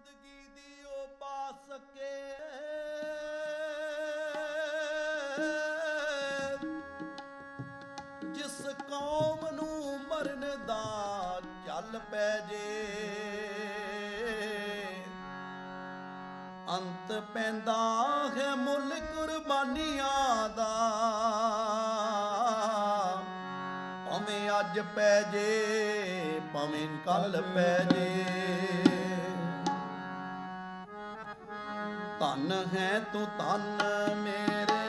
ਜ਼ਿੰਦਗੀ ਦੀ ਉਹ ਪਾ ਸਕੇ। ਜਿਸ ਕੌਮ ਨੂੰ ਮਰਨ ਦਾ ਚੱਲ ਪੈ ਜੇ, ਅੰਤ ਪੈਂਦਾ ਹੈ ਮੁੱਲ ਕੁਰਬਾਨੀਆਂ ਦਾ। ਭਾਵੇਂ ਅੱਜ ਪੈ ਜੇ, ਭਾਵੇਂ ਕੱਲ ਪੈ ਜੇ। ਧਨ ਹੈ ਤੂੰ ਧਨ ਮੇਰੇ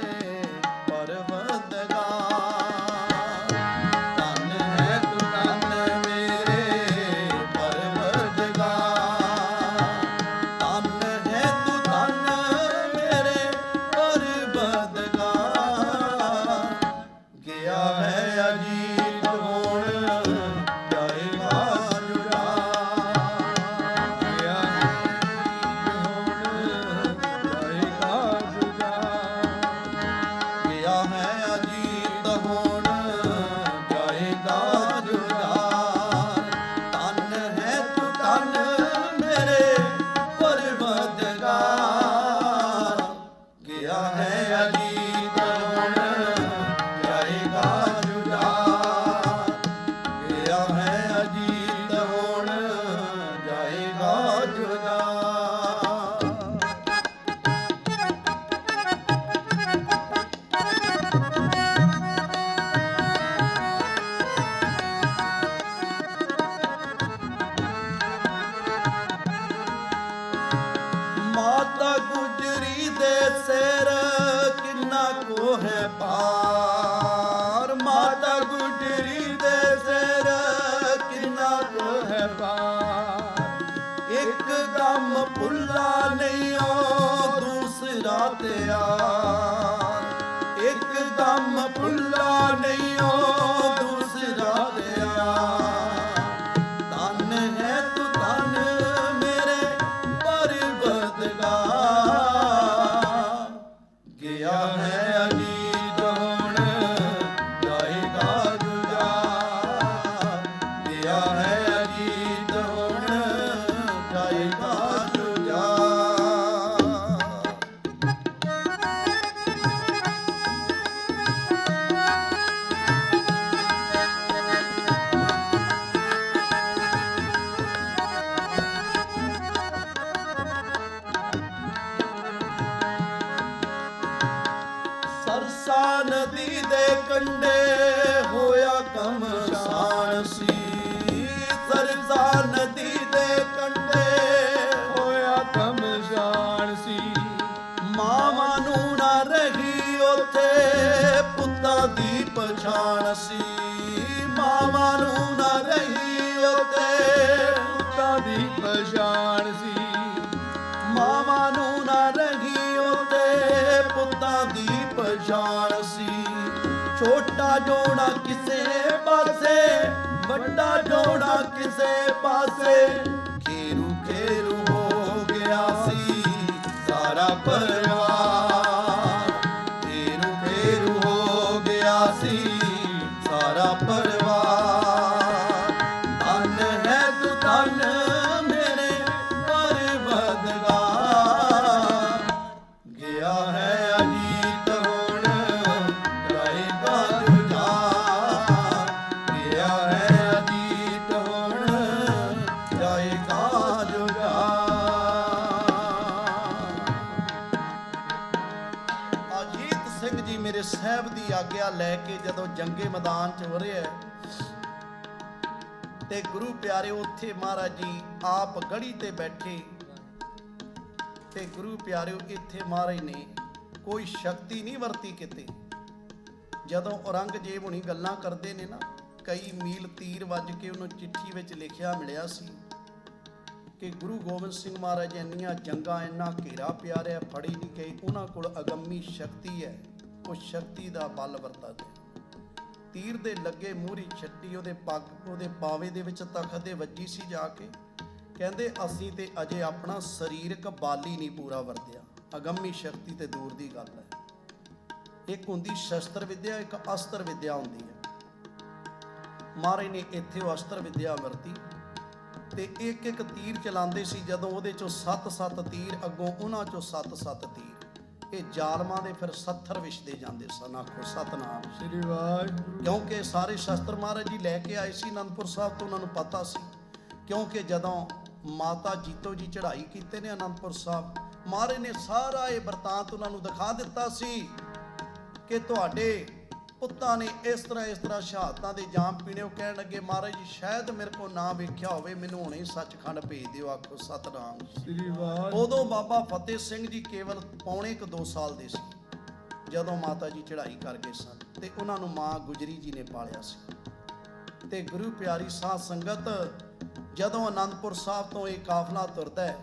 ਸਿਰ ਕਿੰਨਾ ਕੋ ਹੈ ਪਾਰ ਮਾਤਾ ਗੁਜਰੀ ਦੇ ਸਿਰ ਕਿੰਨਾ ਕੋ ਹੈ ਪਾਰ ਇੱਕ ਗਮ ਭੁੱਲਾ ਨਹੀਂ ਓ ਦੂਸਰਾ ਤਿਆਰ। ਇੱਕ ਗਮ ਭੁੱਲਾ ਨਹੀਂ ਪਛਾਣ ਸੀ ਮਾਵਾਂ ਨੂੰ ਨਾ ਰਹੀ ਉਥੇ ਪੁੱਤਾਂ ਦੀ ਪਛਾਣ ਸੀ ਮਾਵਾਂ ਨੂੰ ਨਾ ਰਹੀ ਉਤੇ, ਪੁੱਤਾਂ ਦੀ ਪਛਾਣ ਸੀ ਛੋਟਾ ਜੋੜਾ ਕਿਸੇ ਪਾਸੇ, ਵੱਡਾ ਜੋੜਾ ਕਿਸੇ ਪਾਸੇ। ਜੰਗੇ ਮੈਦਾਨ 'ਚ ਵਰਿਆ ਤੇ ਗੁਰੂ ਪਿਆਰੇ ਉੱਥੇ ਮਹਾਰਾਜ ਜੀ ਆਪ ਗੜੀ ਤੇ ਬੈਠੇ। ਤੇ ਗੁਰੂ ਪਿਆਰਿਓ, ਇੱਥੇ ਮਹਾਰਾਜ ਨੇ ਕੋਈ ਸ਼ਕਤੀ ਨਹੀਂ ਵਰਤੀ ਕਿਤੇ। ਜਦੋਂ ਔਰੰਗਜ਼ੇਬ ਹੁਣੀ ਗੱਲਾਂ ਕਰਦੇ ਨੇ ਨਾ, ਕਈ ਮੀਲ ਤੀਰ ਵੱਜ ਕੇ ਉਹਨੂੰ ਚਿੱਠੀ ਵਿੱਚ ਲਿਖਿਆ ਮਿਲਿਆ ਸੀ ਕਿ ਗੁਰੂ ਗੋਬਿੰਦ ਸਿੰਘ ਮਹਾਰਾਜ ਇੰਨੀਆਂ ਜੰਗਾਂ, ਇੰਨਾ ਘੇਰਾ ਪਿਆ ਰਿਹਾ, ਫੜੀ ਨਹੀਂ ਗਈ। ਉਹਨਾਂ ਕੋਲ ਅਗੰਮੀ ਸ਼ਕਤੀ ਹੈ। ਉਹ ਸ਼ਕਤੀ ਦਾ ਬਲ ਵਰਤਦੇ ਤੀਰ ਦੇ ਲੱਗੇ ਮੂਹਰੀ ਛੱਟੀ ਉਹਦੇ ਪੱਗ, ਉਹਦੇ ਪਾਵੇ ਦੇ ਵਿੱਚ ਤਖਤ ਦੇ ਵੱਜੀ ਸੀ ਜਾ ਕੇ। ਕਹਿੰਦੇ, ਅਸੀਂ ਤੇ ਅਜੇ ਆਪਣਾ ਸਰੀਰਕ ਬਾਲੀ ਨਹੀਂ ਪੂਰਾ ਵਰਤਿਆ। ਅਗੰਮੀ ਸ਼ਕਤੀ ਤੇ ਦੂਰ ਦੀ ਗੱਲ ਹੈ। ਇੱਕ ਹੁੰਦੀ ਸ਼ਸਤਰ ਵਿਦਿਆ, ਇੱਕ ਅਸਤਰ ਵਿਦਿਆ ਹੁੰਦੀ ਹੈ। ਮਹਾਰਾਜ ਨੇ ਇੱਥੇ ਉਹ ਅਸਤਰ ਵਿਦਿਆ ਵਰਤੀ ਤੇ ਇੱਕ ਇੱਕ ਤੀਰ ਚਲਾਉਂਦੇ ਸੀ। ਜਦੋਂ ਉਹਦੇ ਚੋਂ 7-7 ਤੀਰ, ਅੱਗੋਂ ਉਹਨਾਂ ਚੋਂ 7-7 ਤੀਰ। ਇਹ ਜ਼ਾਲਮਾਂ ਦੇ ਫਿਰ 70 ਵਿਛਦੇ ਜਾਂਦੇ ਸਨ ਆਖੋ ਸਤਨਾਮ। ਸ੍ਰੀ ਵਾਹਿਗੁਰੂ। ਕਿਉਂਕਿ ਸਾਰੇ ਸ਼ਸਤਰ ਮਹਾਰਾਜ ਜੀ ਲੈ ਕੇ ਆਏ ਸੀ ਅਨੰਦਪੁਰ ਸਾਹਿਬ ਤੋਂ ਉਹਨਾਂ ਨੂੰ ਪਤਾ ਸੀ। ਕਿਉਂਕਿ ਜਦੋਂ ਮਾਤਾ ਜੀਤੋ ਜੀ ਚੜ੍ਹਾਈ ਕੀਤੇ ਨੇ ਅਨੰਦਪੁਰ ਸਾਹਿਬ ਮਹਾਰਾਜ ਨੇ ਸਾਰਾ ਇਹ ਵਰਤਾਂਤ ਉਹਨਾਂ ਨੂੰ ਦਿਖਾ ਦਿੱਤਾ ਸੀ ਕਿ ਤੁਹਾਡੇ ਪੁੱਤਾਂ ਨੇ ਇਸ ਤਰ੍ਹਾਂ ਇਸ ਤਰ੍ਹਾਂ ਸ਼ਹਾਦਤਾਂ ਦੇ ਜਾਮ ਪੀਣੇ ਉਹ ਕਹਿਣ ਲੱਗੇ ਮਹਾਰਾਜ ਜੀ ਸ਼ਾਇਦ ਮੇਰੇ ਕੋ ਨਾ ਵੇਖਿਆ ਹੋਵੇ ਮੈਨੂੰ ਹੁਣੇ ਸੱਚਖੰਡ ਭੇਜ ਦਿਓ ਆਖੋ ਸਤਨਾਮ ਸ੍ਰੀ ਵਾਹਿਗੁਰੂ। ਉਦੋਂ ਬਾਬਾ ਫਤਿਹ ਸਿੰਘ ਜੀ ਕੇਵਲ ਪੌਣੇ ਕੁ 2 ਸਾਲ ਦੇ ਸੀ ਜਦੋਂ ਮਾਤਾ ਜੀ ਚੜ੍ਹਾਈ ਕਰ ਗਏ ਸਨ ਤੇ ਉਹਨਾਂ ਨੂੰ ਮਾਂ ਗੁਜਰੀ ਜੀ ਨੇ ਪਾਲਿਆ ਸੀ। ਤੇ ਗੁਰੂ ਪਿਆਰੀ ਸਾਧ ਸੰਗਤ ਜਦੋਂ ਆਨੰਦਪੁਰ ਸਾਹਿਬ ਤੋਂ ਇਹ ਕਾਫਲਾ ਤੁਰਦਾ ਹੈ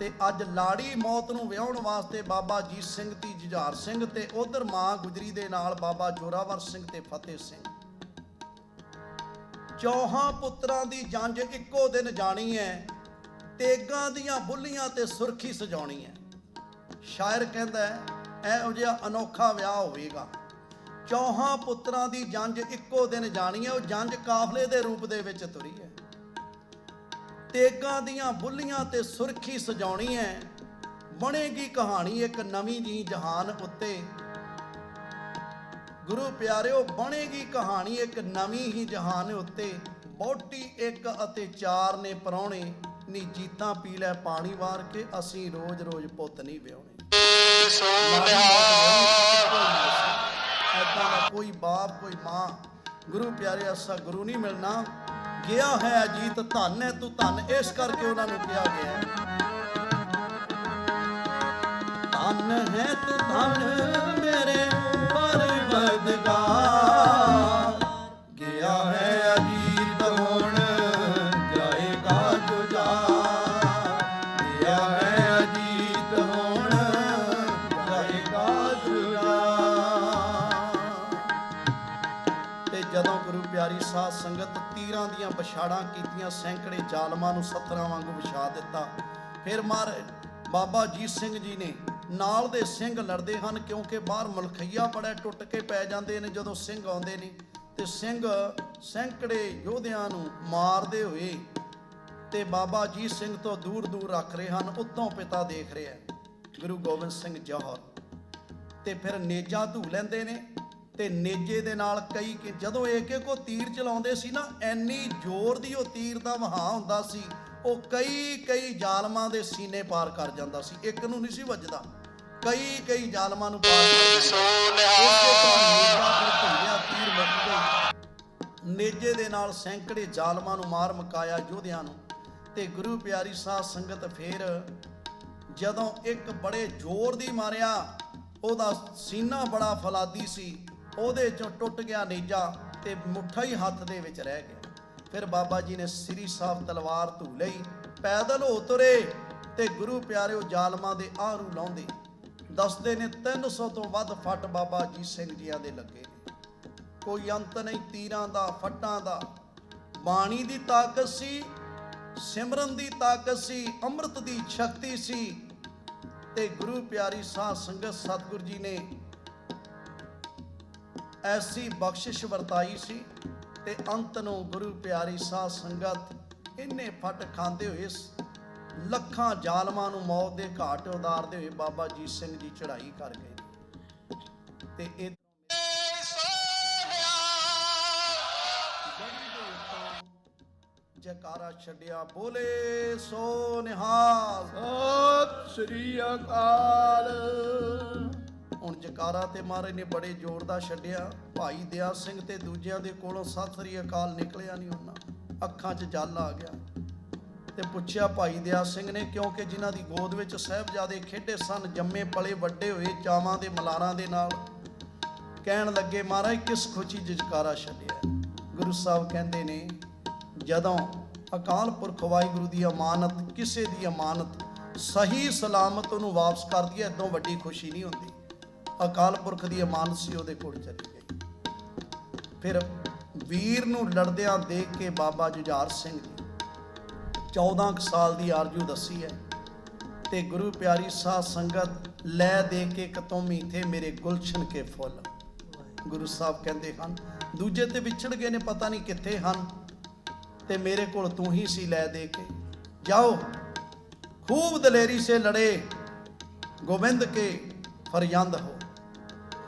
ਤੇ ਅੱਜ ਲਾੜੀ ਮੌਤ ਨੂੰ ਵਿਆਹਣ ਵਾਸਤੇ ਬਾਬਾ ਜੀਤ ਸਿੰਘ ਦੀ ਜੁਝਾਰ ਸਿੰਘ ਤੇ ਉਧਰ ਮਾਂ ਗੁਜਰੀ ਦੇ ਨਾਲ ਬਾਬਾ ਜੋਰਾਵਰ ਸਿੰਘ ਤੇ ਫਤਿਹ ਸਿੰਘ। ਚੌਹਾਂ ਪੁੱਤਰਾਂ ਦੀ ਜੰਜ ਇੱਕੋ ਦਿਨ ਜਾਣੀ ਹੈ ਤੇਗਾਂ ਦੀਆਂ ਬੁੱਲੀਆਂ ਤੇ ਸੁਰਖੀ ਸਜਾਉਣੀ ਹੈ ਸ਼ਾਇਰ ਕਹਿੰਦਾ ਹੈ ਇਹੋ ਜਿਹਾ ਅਨੋਖਾ ਵਿਆਹ ਹੋਵੇਗਾ। ਚੌਹਾਂ ਪੁੱਤਰਾਂ ਦੀ ਜੰਜ ਇੱਕੋ ਦਿਨ ਜਾਣੀ ਹੈ ਉਹ ਜੰਜ ਕਾਫਲੇ ਦੇ ਰੂਪ ਦੇ ਵਿੱਚ ਤੁਰੀ ਤੇਗਾਂ ਦੀਆਂ ਬੁੱਲੀਆਂ ਤੇ ਸੁਰਖੀ ਸਜਾਉਣੀ ਹੈ ਬਣੇਗੀ ਕਹਾਣੀ ਇੱਕ ਨਵੀਂ ਜੀ ਜਹਾਨ ਉੱਤੇ। ਗੁਰੂ ਪਿਆਰਿਓ, ਬਣੇਗੀ ਕਹਾਣੀ ਇੱਕ ਨਵੀਂ ਹੀ ਜਹਾਨ ਉੱਤੇ। ਬੋਟੀ ਇੱਕ ਅਤੇ ਚਾਰ ਨੇ ਪਰੌਣੇ, ਨੀ ਜੀਤਾਂ ਪੀ ਲੈ ਪਾਣੀ ਵਾਰ ਕੇ, ਅਸੀਂ ਰੋਜ਼-ਰੋਜ਼ ਪੁੱਤ ਨਹੀਂ ਵਿਆਹੁਣੇ। ਐਦਾਂ ਦਾ ਕੋਈ ਬਾਪ, ਕੋਈ ਮਾਂ, ਗੁਰੂ ਪਿਆਰੇ ਅਸਾ ਗੁਰੂ ਨਹੀਂ ਮਿਲਣਾ। ਗਿਆ ਹੈ ਅਜੀਤ ਧਨ ਹੈ, ਤੂੰ ਧਨ, ਇਸ ਕਰਕੇ ਉਹਨਾਂ ਨੂੰ ਕਿਹਾ ਗਿਆ ਹੈ। ਧਨ ਹੈ ਤੂੰ ਧਨ ਮੇਰੇ ਪਰਵਦਗਾਰ ਤੀਰਾਂ ਦੀਆਂ ਵਿਛਾੜਾਂ ਕੀਤੀਆਂ, ਸੈਂਕੜੇ ਜ਼ਾਲਮਾਂ ਨੂੰ ਸੱਤਰਾਂ ਵਾਂਗੂ ਵਿਛਾ ਦਿੱਤਾ। ਫਿਰ ਮਾਰ ਬਾਬਾ ਜੀਤ ਸਿੰਘ ਜੀ ਨੇ, ਨਾਲ ਦੇ ਸਿੰਘ ਲੜਦੇ ਹਨ ਕਿਉਂਕਿ ਬਾਹਰ ਮਲਖਈਆ ਬੜਾ ਟੁੱਟ ਕੇ ਪੈ ਜਾਂਦੇ ਨੇ, ਜਦੋਂ ਸਿੰਘ ਆਉਂਦੇ ਨੇ, ਤੇ ਸਿੰਘ ਸੈਂਕੜੇ ਯੋਧਿਆਂ ਨੂੰ ਮਾਰਦੇ ਹੋਏ ਤੇ ਬਾਬਾ ਜੀਤ ਸਿੰਘ ਤੋਂ ਦੂਰ ਦੂਰ ਰੱਖ ਰਹੇ ਹਨ, ਉੱਤੋਂ ਪਿਤਾ ਦੇਖ ਰਿਹਾ ਗੁਰੂ ਗੋਬਿੰਦ ਸਿੰਘ ਜੌਹਰ। ਤੇ ਫਿਰ ਨੇਜਾ ਧੂ ਲੈਂਦੇ ਨੇ ਤੇ ਨੇਜੇ ਦੇ ਨਾਲ ਕਈ ਕਿ ਜਦੋਂ ਇੱਕ ਇੱਕ ਉਹ ਤੀਰ ਚਲਾਉਂਦੇ ਸੀ ਨਾ ਐਨੀ ਜ਼ੋਰ ਦੀ ਉਹ ਤੀਰ ਦਾ ਵਹਾਅ ਹੁੰਦਾ ਸੀ ਉਹ ਕਈ ਕਈ ਜ਼ਾਲਮਾਂ ਦੇ ਸੀਨੇ ਪਾਰ ਕਰ ਜਾਂਦਾ ਸੀ ਇੱਕ ਨੂੰ ਨਹੀਂ ਸੀ ਵੱਜਦਾ। ਕਈ ਕਈ ਜ਼ਾਲਮਾਂ ਨੂੰ ਪਾਰ ਕਰ ਜਾਂਦਾ ਨੇਜਾ ਦੇ ਨਾਲ ਸੈਂਕੜੇ ਜ਼ਾਲਮਾਂ ਨੂੰ ਮਾਰ ਮਕਾਇਆ ਯੋਧਿਆਂ ਨੂੰ। ਤੇ ਗੁਰੂ ਪਿਆਰੀ ਸਾਧ ਸੰਗਤ ਫੇਰ ਜਦੋਂ ਇੱਕ ਬੜੇ ਜ਼ੋਰ ਦੀ ਮਾਰਿਆ ਉਹਦਾ ਸੀਨਾ ਬੜਾ ਫਲਾਦੀ ਸੀ। ਉਹਦੇ ਚੋਂ ਟੁੱਟ ਗਿਆ ਨੇਜਾ ਤੇ ਮੁੱਠਾ ਹੀ ਹੱਥ ਦੇ ਵਿੱਚ ਰਹਿ ਗਿਆ। ਫਿਰ ਬਾਬਾ ਜੀ ਨੇ ਸ੍ਰੀ ਸਾਹਿਬ ਤਲਵਾਰ ਧੂ ਲਈ, ਪੈਦਲ ਹੋ ਤੁਰੇ ਤੇ ਗੁਰੂ ਪਿਆਰਿਓ ਜ਼ਾਲਮਾਂ ਦੇ ਆਰੂ ਲਾਉਂਦੇ। ਦੱਸਦੇ ਨੇ 300 ਤੋਂ ਵੱਧ ਫੱਟ ਬਾਬਾ ਜੀ ਸਿੰਘ ਜੀਆਂ ਦੇ ਲੱਗੇ ਕੋਈ ਅੰਤ ਨਹੀਂ ਤੀਰਾਂ ਦਾ, ਫੱਟਾਂ ਦਾ। ਬਾਣੀ ਦੀ ਤਾਕਤ ਸੀ, ਸਿਮਰਨ ਦੀ ਤਾਕਤ ਸੀ, ਅੰਮ੍ਰਿਤ ਦੀ ਸ਼ਕਤੀ ਸੀ। ਤੇ ਗੁਰੂ ਪਿਆਰੀ ਸਾਧ ਸੰਗਤ ਸਤਿਗੁਰ ਜੀ ਨੇ ਐਸੀ ਬਖਸ਼ਿਸ਼ ਵਰਤਾਈ ਸੀ ਤੇ ਅੰਤ ਨੂੰ ਗੁਰੂ ਪਿਆਰੀ ਸਾਧ ਸੰਗਤ ਇੰਨੇ ਫਟ ਖਾਂਦੇ ਹੋਏ ਲੱਖਾਂ ਜ਼ਾਲਮਾਂ ਨੂੰ ਮੌਤ ਦੇ ਘਾਟ ਉਤਾਰਦੇ ਹੋਏ ਬਾਬਾ ਜੀਤ ਸਿੰਘ ਜੀ ਚੜ੍ਹਾਈ ਕਰ ਗਏ। ਤੇ ਇਹ ਗੜੀ ਛੱਡਿਆ, ਬੋਲੇ ਸੋ ਨਿਹਾਲ। ਸਤਿ ਸ੍ਰੀ ਅਕਾਲ। ਜਕਾਰਾ ਤੇ ਮਹਾਰਾਜ ਨੇ ਬੜੇ ਜ਼ੋਰ ਦਾ ਛੱਡਿਆ। ਭਾਈ ਦਿਆ ਸਿੰਘ ਤੇ ਦੂਜਿਆਂ ਦੇ ਕੋਲੋਂ ਸਤਿ ਸ੍ਰੀ ਅਕਾਲ ਨਿਕਲਿਆ ਨਹੀਂ ਉਹਨਾਂ। ਅੱਖਾਂ 'ਚ ਜਲ ਆ ਗਿਆ। ਤੇ ਪੁੱਛਿਆ ਭਾਈ ਦਿਆ ਸਿੰਘ ਨੇ, ਕਿਉਂਕਿ ਜਿਨ੍ਹਾਂ ਦੀ ਗੋਦ ਵਿੱਚ ਸਾਹਿਬਜ਼ਾਦੇ ਖੇਡੇ ਸਨ, ਜੰਮੇ ਪਲੇ ਵੱਡੇ ਹੋਏ ਚਾਵਾਂ ਦੇ ਮਲਾਰਾਂ ਦੇ ਨਾਲ। ਕਹਿਣ ਲੱਗੇ, ਮਹਾਰਾਜ, ਕਿਸ ਖੁਸ਼ੀ 'ਚ ਜਕਾਰਾ ਛੱਡਿਆ? ਗੁਰੂ ਸਾਹਿਬ ਕਹਿੰਦੇ ਨੇ, ਜਦੋਂ ਅਕਾਲ ਪੁਰਖ ਵਾਹਿਗੁਰੂ ਦੀ ਅਮਾਨਤ, ਕਿਸੇ ਦੀ ਅਮਾਨਤ ਸਹੀ ਸਲਾਮਤ ਉਹਨੂੰ ਵਾਪਸ ਕਰਦੀ ਹੈ ਇਦੋਂ ਵੱਡੀ ਖੁਸ਼ੀ ਨਹੀਂ ਹੁੰਦੀ। ਅਕਾਲ ਪੁਰਖ ਦੀ ਅਮਾਨਤ ਸੀ, ਉਹਦੇ ਕੋਲ ਚਲੀ ਗਈ। ਫਿਰ ਵੀਰ ਨੂੰ ਲੜਦਿਆਂ ਦੇਖ ਕੇ ਬਾਬਾ ਜੁਝਾਰ ਸਿੰਘ ਜੀ 14 ਸਾਲ ਦੀ ਆਰਜੂ ਦੱਸੀ ਹੈ ਤੇ ਗੁਰੂ ਪਿਆਰੀ ਸਾਧ ਸੰਗਤ ਲੈ ਦੇ ਕੇ ਕਤੋਂ ਇਥੇ ਮੇਰੇ ਗੁਲਸ਼ਨ ਕੇ ਫੁੱਲ। ਗੁਰੂ ਸਾਹਿਬ ਕਹਿੰਦੇ ਹਨ, ਦੂਜੇ ਤੇ ਵਿਛੜ ਗਏ ਨੇ, ਪਤਾ ਨਹੀਂ ਕਿੱਥੇ ਹਨ, ਤੇ ਮੇਰੇ ਕੋਲ ਤੂੰ ਹੀ ਸੀ ਲੈ ਦੇ ਕੇ। ਜਾਓ, ਖੂਬ ਦਲੇਰੀ ਸੇ ਲੜੇ, ਗੋਬਿੰਦ ਕੇ ਫਰਯੰਦ ਹੋ।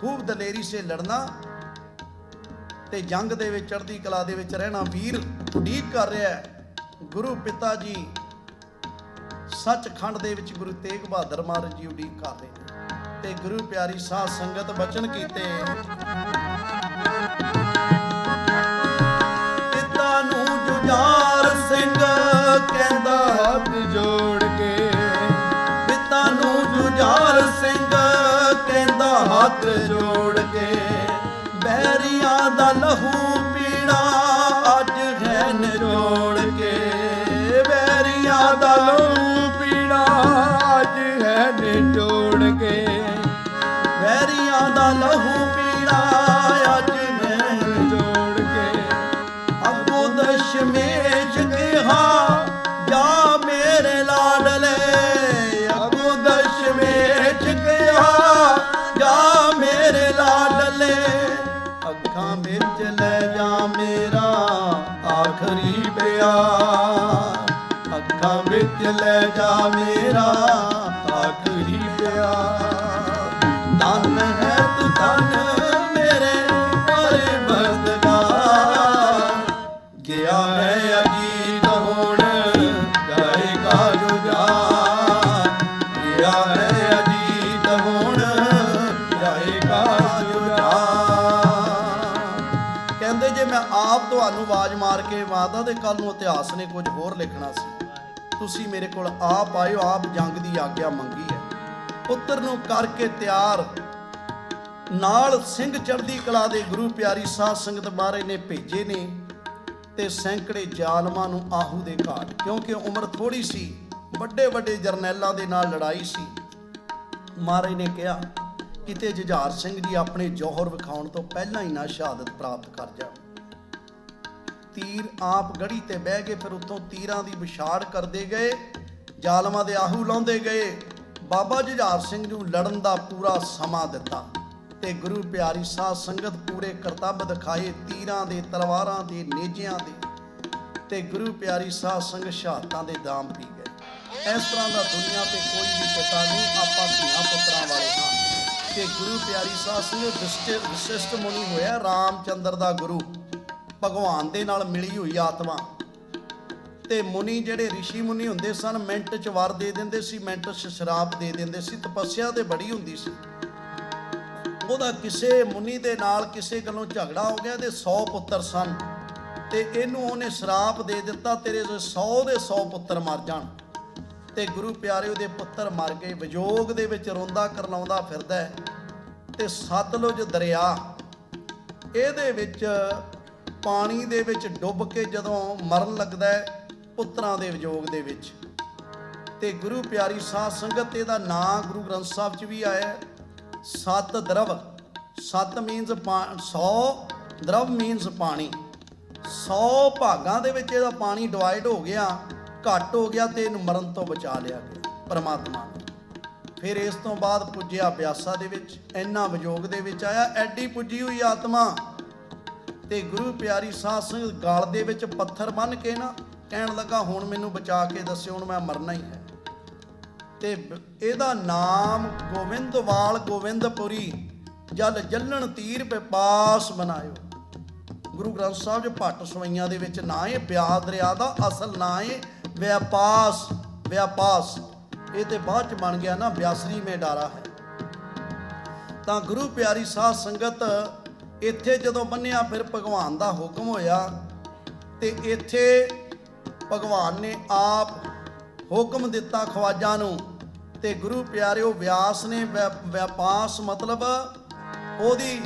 ਖੂਬ ਦਲੇਰੀ ਸੇ ਲੜਨਾ ਤੇ ਜੰਗ ਦੇ ਵਿੱਚ, ਚੜ੍ਹਦੀ ਕਲਾ ਦੇ ਵਿੱਚ ਰਹਿਣਾ ਵੀਰ ਉਡੀਕ ਕਰ ਰਿਹਾ ਹੈ। ਗੁਰੂ ਪਿਤਾ ਜੀ ਸੱਚਖੰਡ ਦੇ ਵਿੱਚ ਗੁਰੂ ਤੇਗ ਬਹਾਦਰ ਮਹਾਰਾਜ ਜੀ ਉਡੀਕ ਕਰ ਰਹੇ ਤੇ ਗੁਰੂ ਪਿਆਰੀ ਸਾਧ ਸੰਗਤ ਬਚਨ ਕੀਤੇ। ਹੱਥ ਜੋੜ ਕੇ ਬੈਰੀਆਂ ਦਾ ਲਹੂ ਪੀਣਾ ਅੱਜ ਹੈ ਨਿਜੋੜ ਕੇ ਬੈਰੀਆਂ ਦਾ ਲਹੂ ਲਹੂ ਪੀਣਾ ਅੱਜ ਹੈ ਨਿਚੋੜ ਕੇ ਬੈਰੀਆਂ ਦਾ ਲਹੂ ਪੀਣਾ ਜਾ ਮੇਰਾ ਆਖਰੀ ਪਿਆਰ ਧੰਨ ਹੈ ਤੂੰ ਧੰਨ ਮੇਰੇ ਪਰਵਰਦਗਾਰ ਗਿਆ ਹੈ ਅਜੀਤ ਹੁਣ ਜਾਏਗਾ ਜੁਝਾਰ ਗਿਆ ਹੈ ਅਜੀਤ ਹੁਣ ਜਾਏਗਾ ਜੁਝਾਰ ਕਹਿੰਦੇ ਜੇ ਮੈਂ ਆਪ ਤੁਹਾਨੂੰ ਆਵਾਜ਼ ਮਾਰ ਕੇ ਮਾਤਾ ਦੇ ਕੱਲ ਨੂੰ ਇਤਿਹਾਸ ਨੇ ਕੁਝ ਹੋਰ ਲਿਖਣਾ ਸੀ। ਤੁਸੀਂ ਮੇਰੇ ਕੋਲ ਆਪ ਆਇਓ, ਆਪ ਜੰਗ ਦੀ ਆਗਿਆ ਮੰਗੀ ਹੈ। ਪੁੱਤਰ ਨੂੰ ਕਰਕੇ ਤਿਆਰ। ਨਾਲ ਸਿੰਘ ਚੜ੍ਹਦੀ ਕਲਾ ਦੇ ਗੁਰੂ ਪਿਆਰੀ ਸਾਧ ਸੰਗਤ ਮਹਾਰਾਜ ਨੇ ਭੇਜੇ ਨੇ ਤੇ ਸੈਂਕੜੇ ਜ਼ਾਲਮਾਂ ਨੂੰ ਆਹੂ ਦੇ ਘਾਟ। ਕਿਉਂਕਿ ਉਮਰ ਥੋੜੀ ਸੀ ਵੱਡੇ ਵੱਡੇ ਜਰਨੈਲਾਂ ਦੇ ਨਾਲ ਲੜਾਈ ਸੀ। ਮਹਾਰਾਜ ਨੇ ਕਿਹਾ, ਕਿਤੇ ਜੁਝਾਰ ਸਿੰਘ ਜੀ ਆਪਣੇ ਜੋਹਰ ਵਿਖਾਉਣ ਤੋਂ ਪਹਿਲਾਂ ਹੀ ਨਾ ਸ਼ਹਾਦਤ ਪ੍ਰਾਪਤ ਕਰ ਜਾਣ। ਤੀਰ ਆਪ ਗੜੀ ਤੇ ਬਹਿ ਕੇ ਫਿਰ ਉੱਥੋਂ ਤੀਰਾਂ ਦੀ ਵਿਛਾੜ ਕਰਦੇ ਗਏ, ਜ਼ਾਲਮਾਂ ਦੇ ਆਹੂ ਲਾਉਂਦੇ ਗਏ। ਬਾਬਾ ਜੁਝਾਰ ਸਿੰਘ ਨੂੰ ਲੜਨ ਦਾ ਪੂਰਾ ਸਮਾਂ ਦਿੱਤਾ ਤੇ ਗੁਰੂ ਪਿਆਰੀ ਸਾਧ ਸੰਗਤ ਪੂਰੇ ਕਰਤੱਵ ਦਿਖਾਏ ਤੀਰਾਂ ਦੇ, ਤਲਵਾਰਾਂ ਦੇ, ਨੇਜਿਆਂ ਦੇ ਤੇ ਗੁਰੂ ਪਿਆਰੀ ਸਾਧ ਸੰਗਤ ਸ਼ਹਾਦਤਾਂ ਦੇ ਦਾਮ ਪੀ ਗਏ। ਇਸ ਤਰ੍ਹਾਂ ਦਾ ਦੁਨੀਆ ਤੇ ਕੋਈ ਵੀ ਪਿਤਾ ਨਹੀਂ, ਆਪਾਂ ਧੀਆਂ ਪੁੱਤਰਾਂ ਵਾਲੇ ਹਾਂ। ਤੇ ਗੁਰੂ ਪਿਆਰੀ ਸਾਧ ਸੰਗਤ ਵਿਸ਼ਿਸ਼ਟ ਵਿਸ਼ਿਸ਼ਟ ਮੁਨੀ ਹੋਇਆ, ਰਾਮਚੰਦਰ ਦਾ ਗੁਰੂ। ਭਗਵਾਨ ਦੇ ਨਾਲ ਮਿਲੀ ਹੋਈ ਆਤਮਾ। ਤੇ ਮੁਨੀ ਜਿਹੜੇ ਰਿਸ਼ੀ ਮੁਨੀ ਹੁੰਦੇ ਸਨ, ਮਿੰਟ ਚ ਵਰ ਦੇ ਦਿੰਦੇ ਸੀ, ਮਿੰਟ ਚ ਸ਼ਰਾਬ ਦੇ ਦਿੰਦੇ ਸੀ, ਤਪੱਸਿਆ ਤੇ ਬੜੀ ਹੁੰਦੀ ਸੀ। ਉਹਦਾ ਕਿਸੇ ਮੁਨੀ ਦੇ ਨਾਲ ਕਿਸੇ ਗੱਲੋਂ ਝਗੜਾ ਹੋ ਗਿਆ ਤੇ 100 ਪੁੱਤਰ ਸਨ। ਤੇ ਇਹਨੂੰ ਉਹਨੇ ਸ਼ਰਾਪ ਦੇ ਦਿੱਤਾ, ਤੇਰੇ 100 ਦੇ 100 ਪੁੱਤਰ ਮਰ ਜਾਣ। ਤੇ ਗੁਰੂ ਪਿਆਰੇ ਉਹਦੇ ਪੁੱਤਰ ਮਰ ਗਏ, ਵਿਜੋਗ ਦੇ ਵਿੱਚ ਰੋਂਦਾ ਕਰਲਾਉਂਦਾ ਫਿਰਦਾ ਹੈ। ਤੇ ਸਤਲੁਜ ਦਰਿਆ, ਇਹਦੇ ਵਿੱਚ ਪਾਣੀ ਦੇ ਵਿੱਚ ਡੁੱਬ ਕੇ ਜਦੋਂ ਮਰਨ ਲੱਗਦਾ ਹੈ, ਪੁੱਤਰਾਂ ਦੇ ਵਿਜੋਗ ਦੇ ਵਿੱਚ। ਤੇ ਗੁਰੂ ਪਿਆਰੀ ਸਾਧ ਸੰਗਤ, ਇਹਦਾ ਨਾਂ ਗੁਰੂ ਗ੍ਰੰਥ ਸਾਹਿਬ 'ਚ ਵੀ ਆਇਆ ਹੈ, ਸਤ ਦਰਵ। ਸਤ ਮੀਨਸ 100 ਦਰਵ ਮੀਨਸ ਪਾਣੀ। 100 ਭਾਗਾਂ ਦੇ ਵਿੱਚ ਇਹਦਾ ਪਾਣੀ ਡਿਵਾਈਡ ਹੋ ਗਿਆ, ਘੱਟ ਹੋ ਗਿਆ ਤੇ ਇਹਨੂੰ ਮਰਨ ਤੋਂ ਬਚਾ ਲਿਆ ਗਿਆ, ਪਰਮਾਤਮਾ ਨੇ। ਫਿਰ ਇਸ ਤੋਂ ਬਾਅਦ ਪੁੱਜਿਆ ਬਿਆਸਾ ਦੇ ਵਿੱਚ, ਇੰਨਾ ਵਿਜੋਗ ਦੇ ਵਿੱਚ ਆਇਆ, ਐਡੀ ਪੁੱਜੀ ਹੋਈ ਆਤਮਾ। ਤੇ ਗੁਰੂ ਪਿਆਰੀ ਸਾਧ ਸੰਗਤ ਗਲ ਦੇ ਵਿੱਚ ਪੱਥਰ ਬੰਨ ਕੇ ਨਾ ਕਹਿਣ ਲੱਗਾ, ਹੁਣ ਮੈਨੂੰ ਬਚਾ ਕੇ ਦੱਸਿਓ, ਹੁਣ ਮੈਂ ਮਰਨਾ ਹੀ ਹੈ। ਤੇ ਇਹਦਾ ਨਾਮ ਗੋਵਿੰਦਵਾਲ ਗੋਵਿੰਦਪੁਰੀ ਜਲ ਜਲਣ ਤੀਰ ਪਿਪਾਸ ਬਣਾਇਓ ਗੁਰੂ ਗ੍ਰੰਥ ਸਾਹਿਬ ਜੀ ਭੱਟ ਸਵਈਆਂ ਦੇ ਵਿੱਚ ਨਾ ਇਹ ਬਿਆਸ ਦਰਿਆ ਦਾ, ਅਸਲ ਨਾਂ ਹੈ ਵਿਆਪਾਸ ਵਿਆਪਾਸ। ਇਹ ਤੇ ਬਾਅਦ ਚ ਬਣ ਗਿਆ ਨਾ, ਬਿਆਸਰੀ ਮੇ ਡਾਰਾ ਹੈ। ਤਾਂ ਗੁਰੂ ਪਿਆਰੀ ਸਾਧ ਸੰਗਤ ਇੱਥੇ ਜਦੋਂ ਬੰਨਿਆ, ਫਿਰ ਭਗਵਾਨ ਦਾ ਹੁਕਮ ਹੋਇਆ ਤੇ ਇੱਥੇ ਭਗਵਾਨ ਨੇ ਆਪ ਹੁਕਮ ਦਿੱਤਾ ਖਵਾਜਾਂ ਨੂੰ ਤੇ ਗੁਰੂ ਪਿਆਰਿਓ, ਵਿਆਸ ਨੇ ਵਿਆਪਾਸ ਮਤਲਬ ਉਹਦੀ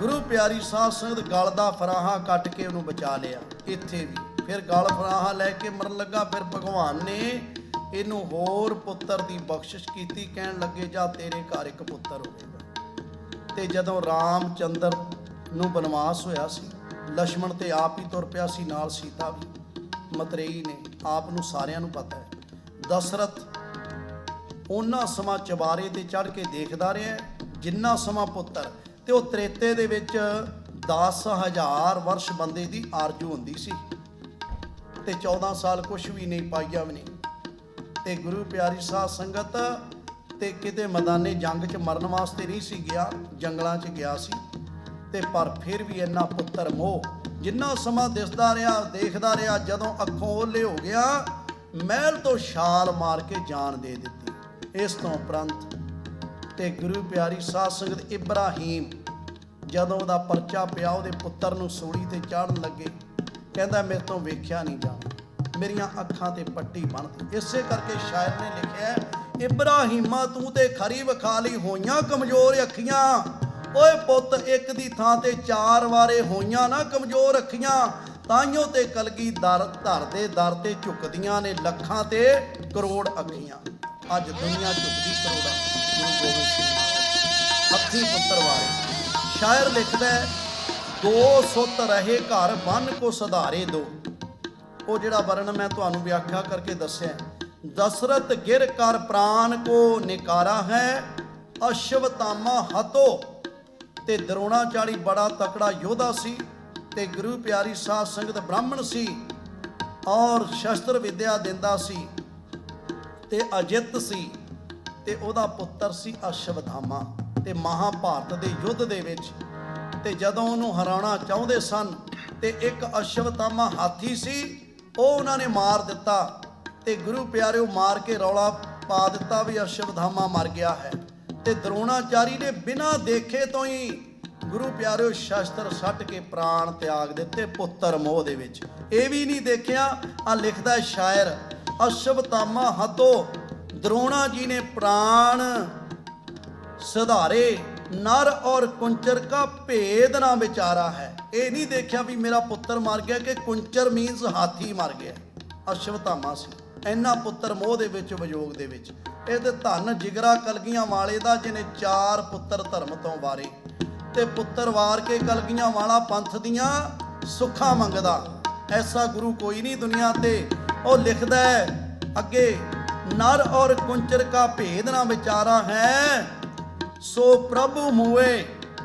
ਗੁਰੂ ਪਿਆਰੀ ਸਾਧ ਸੰਗਤ ਗਲ ਦਾ ਫਰਾਹਾ ਕੱਟ ਕੇ ਉਹਨੂੰ ਬਚਾ ਲਿਆ ਇੱਥੇ ਵੀ। ਫਿਰ ਗਲ ਫਰਾਹਾ ਲੈ ਕੇ ਮਰਨ ਲੱਗਾ, ਫਿਰ ਭਗਵਾਨ ਨੇ ਇਹਨੂੰ ਹੋਰ ਪੁੱਤਰ ਦੀ ਬਖਸ਼ਿਸ਼ ਕੀਤੀ, ਕਹਿਣ ਲੱਗੇ, ਜਾ ਤੇਰੇ ਘਰ ਇੱਕ ਪੁੱਤਰ ਹੋਵੇਗਾ। ਤੇ ਜਦੋਂ ਰਾਮ ਚੰਦਰ ਨੂੰ ਬਨਵਾਸ ਹੋਇਆ ਸੀ। ਲక్ష్మణ ਤੇ ਆਪ ਹੀ ਤੁਰ ਪਿਆ ਸੀ, ਨਾਲ ਸੀਤਾ ਵੀ। ਮਤਰੇਈ ਨੇ ਆਪ ਨੂੰ ਸਾਰਿਆਂ ਨੂੰ ਪਤਾ ਹੈ। ਦਸ਼ਰਥ ਉਹਨਾਂ ਸਮਾਂ ਚਬਾਰੇ ਤੇ ਚੜ ਕੇ ਦੇਖਦਾ ਰਿਹਾ ਜਿੰਨਾ ਸਮਾਂ ਪੁੱਤਰ, ਤੇ ਉਹ ਤ੍ਰੇਤੇ ਦੇ ਵਿੱਚ 10000 ਵਰਸ਼ ਬੰਦੇ ਦੀ ਆਰਜੂ ਹੁੰਦੀ ਸੀ। ਤੇ 14 ਸਾਲ ਕੁਝ ਵੀ ਨਹੀਂ ਪਾਇਆ ਵੀ ਨਹੀਂ। ਤੇ ਗੁਰੂ ਪਿਆਰੀ ਸਾਹਿਬ ਸੰਗਤ ਤੇ ਕਿਤੇ ਮੈਦਾਨੇ ਜੰਗ 'ਚ ਮਰਨ ਵਾਸਤੇ ਨਹੀਂ ਸੀ ਗਿਆ, ਜੰਗਲਾਂ 'ਚ ਗਿਆ ਸੀ। ਤੇ ਪਰ ਫਿਰ ਵੀ ਇੰਨਾ ਪੁੱਤਰ ਮੋਹ ਜਿੰਨਾ ਸਮਾਂ ਦਿਸਦਾ ਰਿਹਾ ਦੇਖਦਾ ਰਿਹਾ ਜਦੋਂ ਅੱਖੋਂ ਓਲੇ ਹੋ ਗਿਆ ਮਹਿਲ ਤੋਂ ਛਾਲ ਮਾਰ ਕੇ ਜਾਨ ਦੇ ਦਿੱਤੀ। ਇਸ ਤੋਂ ਉਪਰੰਤ ਤੇ ਗੁਰੂ ਪਿਆਰੀ ਸਾਧ ਸੰਗਤ ਇਬਰਾਹੀਮ ਜਦੋਂ ਉਹਦਾ ਪਰਚਾ ਪਿਆ ਉਹਦੇ ਪੁੱਤਰ ਨੂੰ ਸੂਲੀ ਤੇ ਚਾੜਨ ਲੱਗੇ ਕਹਿੰਦਾ ਮੇਰੇ ਤੋਂ ਵੇਖਿਆ ਨਹੀਂ ਜਾਣਾ ਮੇਰੀਆਂ ਅੱਖਾਂ ਤੇ ਪੱਟੀ ਬੰਨ੍ਹਦੀ ਇਸੇ ਕਰਕੇ ਸ਼ਾਇਰ ਨੇ ਲਿਖਿਆ ਹੈ, ਇਬਰਾਹੀਮਾ ਤੂੰ ਤੇ ਖਰੀ ਵਿਖਾਲੀ ਹੋਈਆਂ ਕਮਜ਼ੋਰ ਅੱਖੀਆਂ। ਓਏ ਪੁੱਤ, ਇੱਕ ਦੀ ਥਾਂ ਤੇ ਚਾਰ ਵਾਰੇ ਹੋਈਆਂ ਨਾ ਕਮਜ਼ੋਰ ਅੱਖੀਆਂ ਤਾਈਓ ਤੇ ਕਲਗੀ ਦਰ, ਧਰ ਦੇ ਦਰ ਤੇ ਝੁਕਦੀਆਂ ਨੇ ਲੱਖਾਂ ਤੇ ਕਰੋੜ ਅੱਖੀਆਂ। ਅੱਜ ਦੁਨੀਆ ਝੁਕਦੀ ਕਰੋੜਾਂ। ਗੁਰੂ ਗੋਬਿੰਦ ਸਿੰਘ ਹੱਥੀ ਪੁੱਤਰ ਵਾਰੇ। ਸ਼ਾਇਰ ਲਿਖਦਾ ਦੋ ਸੁੱਤ ਰਹੇ ਘਰ, ਬੰਨ ਕੋ ਸਧਾਰੇ ਦੋ। ਉਹ ਜਿਹੜਾ ਵਰਣ ਮੈਂ ਤੁਹਾਨੂੰ ਵਿਆਖਿਆ ਕਰਕੇ ਦੱਸਿਆ ਦਸਰਤ ਗਿਰ ਕਰ ਪ੍ਰਾਨ ਕੋ ਨਿਕਾਰਾ ਹੈ ਅਸ਼ਵਤਾਮਾ ਹਤੋ। ਤੇ ਦਰੋਣਾਚਾਰੀ ਬੜਾ ਤਕੜਾ ਯੋਧਾ ਸੀ ਤੇ ਗੁਰੂ ਪਿਆਰੀ ਸਾਧ ਸੰਗਤ ਬ੍ਰਾਹਮਣ ਸੀ ਔਰ ਸ਼ਸਤਰ ਵਿਦਿਆ ਦਿੰਦਾ ਸੀ ਤੇ ਅਜਿੱਤ ਸੀ ਤੇ ਉਹਦਾ ਪੁੱਤਰ ਸੀ ਅਸ਼ਵਧਾਮਾ ਤੇ ਮਹਾਭਾਰਤ ਦੇ ਯੁੱਧ ਦੇ ਵਿੱਚ ਤੇ ਜਦੋਂ ਉਹਨੂੰ ਹਰਾਉਣਾ ਚਾਹੁੰਦੇ ਸਨ ਤੇ ਇੱਕ ਅਸ਼ਵਧਾਮਾ ਹਾਥੀ ਸੀ, ਉਹ ਉਹਨਾਂ ਨੇ ਮਾਰ ਦਿੱਤਾ ਤੇ ਗੁਰੂ ਪਿਆਰਿਓ ਮਾਰ ਕੇ ਰੌਲਾ ਪਾ ਦਿੱਤਾ ਵੀ ਅਸ਼ਵਧਾਮਾ ਮਰ ਗਿਆ ਹੈ। ਤੇ ਦਰੋਣਾਚਾਰੀ ਨੇ ਬਿਨਾਂ ਦੇਖੇ ਤੋਂ ਹੀ ਗੁਰੂ ਪਿਆਰਿਓ ਸ਼ਸਤਰ ਸੱਟ ਕੇ ਪ੍ਰਾਣ ਤਿਆਗ ਦਿੱਤੇ ਪੁੱਤਰ ਮੋਹ ਦੇ ਵਿੱਚ। ਇਹ ਵੀ ਨਹੀਂ ਦੇਖਿਆ ਆ ਲਿਖਦਾ ਸ਼ਾਇਰ ਅਸ਼ਵਤਾਮਾ ਹਤੋ ਦਰੋਣਾ ਜੀ ਨੇ ਪ੍ਰਾਣ ਸਧਾਰੇ, ਨਰ ਔਰ ਕੁੰਚਰ ਕਾ ਭੇਦ ਨਾ ਵਿਚਾਰਾ ਹੈ। ਇਹ ਨਹੀਂ ਦੇਖਿਆ ਵੀ ਮੇਰਾ ਪੁੱਤਰ ਮਰ ਗਿਆ ਕਿ ਕੁੰਚਰ ਮੀਨਸ ਹਾਥੀ ਮਰ ਗਿਆ। ਅਸ਼ਵਤਾਮਾ ਸੀ। ਐਨਾ ਪੁੱਤਰ ਮੋਹ ਦੇ ਵਿੱਚ, ਵਿਯੋਗ ਦੇ ਵਿੱਚ। ਇਹ ਤੇ ਧੰਨ ਜਿਗਰਾ ਕਲਗੀਆਂ ਵਾਲੇ ਦਾ, ਜਿਹਨੇ ਚਾਰ ਪੁੱਤਰ ਧਰਮ ਤੋਂ ਵਾਰੇ। ਤੇ ਪੁੱਤਰ ਵਾਰ ਕੇ ਕਲਗੀਆਂ ਵਾਲਾ ਪੰਥ ਦੀਆਂ ਸੁੱਖਾਂ ਮੰਗਦਾ। ਐਸਾ ਗੁਰੂ ਕੋਈ ਨਹੀਂ ਦੁਨੀਆ ਤੇ। ਉਹ ਲਿਖਦਾ ਅੱਗੇ, ਨਰ ਔਰ ਕੁੰਚਰ ਕਾ ਭੇਦ ਨਾ ਵਿਚਾਰਾ ਹੈ। ਸੋ ਪ੍ਰਭੂ ਮੂਏ,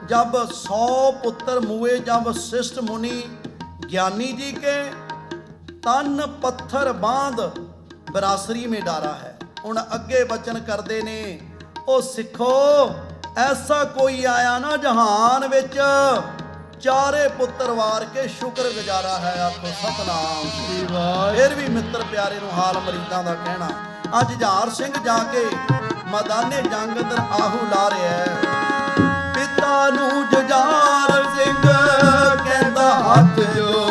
ਜਬ ਸੌ ਪੁੱਤਰ ਮੂਏ, ਜਬ ਸਿਸ਼ਟ ਮੁਨੀ, ਗਿਆਨੀ ਜੀ ਕੇ ਤਨ ਪੱਥਰ ਬਾਂਧ ਬਰਾਸਰੀ ਮੇ ਡਾਰਾ ਹੈ। ਹੁਣ ਅੱਗੇ ਬਚਨ ਕਰਦੇ ਨੇ ਉਹ ਸਿੱਖੋ ਐਸਾ ਕੋਈ ਆਇਆ ਨਾ ਜਹਾਨ ਵਿੱਚ ਚਾਰੇ ਪੁੱਤਰ ਵਾਰ ਕੇ ਸ਼ੁਕਰ ਗੁਜ਼ਾਰਾ ਹੈ ਆਖੋ ਸਤਨਾਮ ਸ੍ਰੀ ਵਾਹਿ ਫਿਰ ਵੀ ਮਿੱਤਰ ਪਿਆਰੇ ਨੂੰ ਹਾਲ ਮਰੀਦਾਂ ਦਾ ਕਹਿਣਾ ਅੱਜ ਜਹਾਰ ਸਿੰਘ ਜਾ ਕੇ ਮੈਦਾਨੇ ਜੰਗ ਅੰਦਰ ਆਹੂ ਲਾ ਰਿਹਾ ਹੈ। ਪਿਤਾ ਨੂੰ ਜੁਝਾਰ ਸਿੰਘ ਕਹਿੰਦਾ ਹੱਥ ਜੋੜ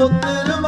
I'm